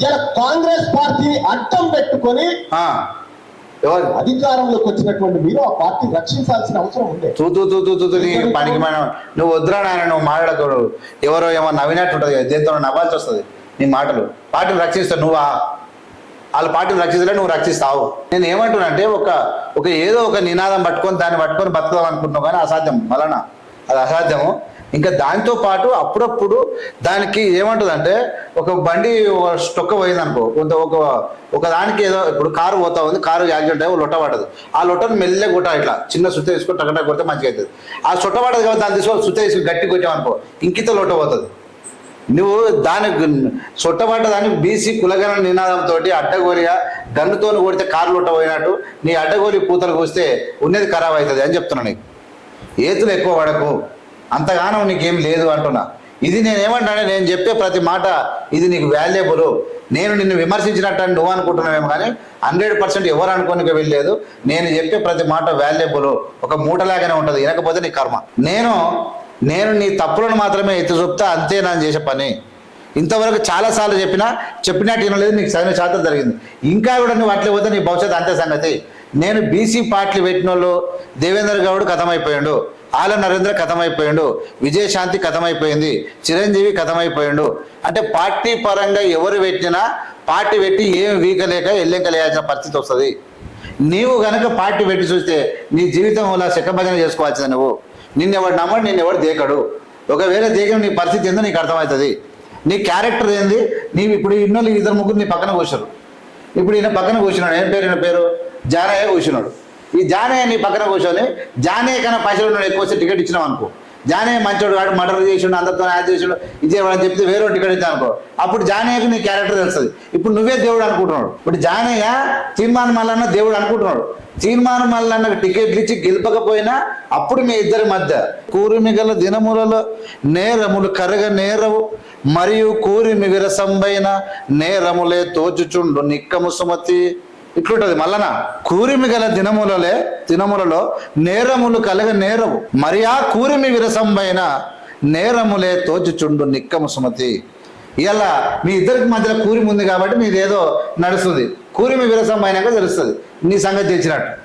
ఇలా కాంగ్రెస్ పార్టీ అడ్డం పెట్టుకొని ఎవరు అధికారంలోకి వచ్చినటువంటి మీరు ఆ పార్టీ రక్షించాల్సిన అవసరం ఉంది. తూ తూ తూ పనికి మనం నువ్వు వద్దురా నాయన నువ్వు మాట్లాడకూడదు. ఎవరో ఏమో నవ్వినట్టు ఉంటుంది దేంతో నవ్వాల్సి వస్తుంది. నీ మాటలు. పార్టీని రక్షిస్తావు నువ్వా? వాళ్ళ పార్టీని రక్షిస్తలే నువ్వు రక్షిస్తావు. నేను ఏమంటున్నా అంటే ఒక ఒక ఏదో ఒక నినాదం పట్టుకొని దాన్ని పట్టుకొని బతుకుదాం అనుకుంటున్నావు కానీ అసాధ్యం. మలన అది అసాధ్యము. ఇంకా దాంతో పాటు అప్పుడప్పుడు దానికి ఏమంటుందంటే ఒక బండి ఒక స్టొక్క పోయింది అనుకో కొంత ఒక ఒక దానికి ఏదో ఇప్పుడు కారు పోతా ఉంది కారు యాక్సిడెంట్ అయ్యి లొట్ట పడదు ఆ లొట్టను మెల్లె కొట్ట ఇట్లా చిన్న సుత్త తీసుకొని టకటా కొడితే మంచిగా అవుతుంది ఆ సొట్ట పడదు కాబట్టి దాన్ని తీసుకొని సుత్త తీసుకొని గట్టి కొట్టామనుకో ఇంకిత లొట్ట పోతుంది. నువ్వు దానికి సొట్టబడ్డ దాన్ని బీసీ కులగన నినాదంతో అడ్డగోలిగా గన్నుతో కొడితే కారు లొట్ట పోయినట్టు నీ అడ్డగోలి పూతలు కూస్తే ఉన్నది ఖరాబ్ అవుతుంది అని చెప్తున్నా నీకు. ఏతులు ఎక్కువ పడకు అంతగానం నీకేం లేదు అంటున్నా. ఇది నేను ఏమంటానే నేను చెప్పే ప్రతి మాట ఇది నీకు వాల్యుబుల్ నేను నిన్ను విమర్శించినట్టు అని నువ్వు అనుకుంటున్నావేమో కానీ హండ్రెడ్ పర్సెంట్ ఎవరు అనుకోనికి వెళ్ళలేదు నేను చెప్పే ప్రతి మాట వాల్యుబుల్ ఒక మూటలాగానే ఉంటుంది. వినకపోతే నీ కర్మ. నేను నేను నీ తప్పులను మాత్రమే ఎత్తి చూపుతా అంతే నేను చేసే పని. ఇంతవరకు చాలాసార్లు చెప్పినా చెప్పినట్టు వినలేదు నీకు సరైన శాతం జరిగింది. ఇంకా కూడా నువ్వు అట్లే పోతే నీ భవిష్యత్తు అంతే సంగతి. నేను బీసీ పార్టీలు పెట్టిన వాళ్ళు దేవేంద్ర గౌడ్ కథమైపోయాడు ఆల నరేంద్ర కథమైపోయాడు విజయశాంతి కథమైపోయింది చిరంజీవి కథమైపోయాడు. అంటే పార్టీ పరంగా ఎవరు పెట్టినా పార్టీ పెట్టి ఏం వీకలేక ఎల్లెంకలేయాల్సిన పరిస్థితి వస్తుంది. నీవు గనక పార్టీ పెట్టి చూస్తే నీ జీవితం ఇలా శకభజన చేసుకోవాల్సింది నువ్వు. నిన్నెవడు నమ్మడు నిన్నెవడు దేకడు. ఒకవేళ దేకం నీ పరిస్థితి ఏందో నీకు అర్థమవుతుంది. నీ క్యారెక్టర్ ఏంది? నీవు ఇప్పుడు ఇన్నోళ్ళు ఇద్దరు ముగ్గురు నీ పక్కన కూర్చోరు ఇప్పుడు ఈయన పక్కన కూర్చున్నాడు ఏం పేరు ఈయన పేరు? జానయ్య కూర్చున్నాడు. ఈ జానయ్య నీ పక్కన కూర్చొని జానయ్య కన్నా పైసలు ఉన్నాడు ఎక్కువ టికెట్ ఇచ్చినావు అనుకో. జానయ్య మంచోడు వాడు మర్డర్ చేసిండు అందరితో యాడ్ చేసిండు ఇది అని చెప్తే వేరే టికెట్ ఇద్దాం అనుకో. అప్పుడు జానయ్యకు నీ క్యారెక్టర్ తెలుస్తుంది. ఇప్పుడు నువ్వే దేవుడు అనుకుంటున్నాడు. ఇప్పుడు జానయ్య తీర్మాన మల్లన్న దేవుడు అనుకుంటున్నాడు. తీర్మాన మల్లన్న టికెట్లు ఇచ్చి గెలపకపోయినా అప్పుడు మీ ఇద్దరి మధ్య కూరిమిగల దినములలో నేరములు కరగ నేరవు మరియు కూరిమి విరసంబైన నేరములే తోచుచుండు నిక్కము సుమతి. ఇట్లుంటది. మల్లన కూరిమి గల దినములలే దినములలో నేరములు కలగ నేరవు. మరి ఆ కూరిమి విరసంబైన నేరములే తోచుచుండు నిక్కము సుమతి. ఇలా మీ ఇద్దరికి మధ్యలో కూరిమి ఉంది కాబట్టి మీదేదో నడుస్తుంది. కూరిమి విరసం తెలుస్తుంది. నీ సంగతి తెచ్చినట్టు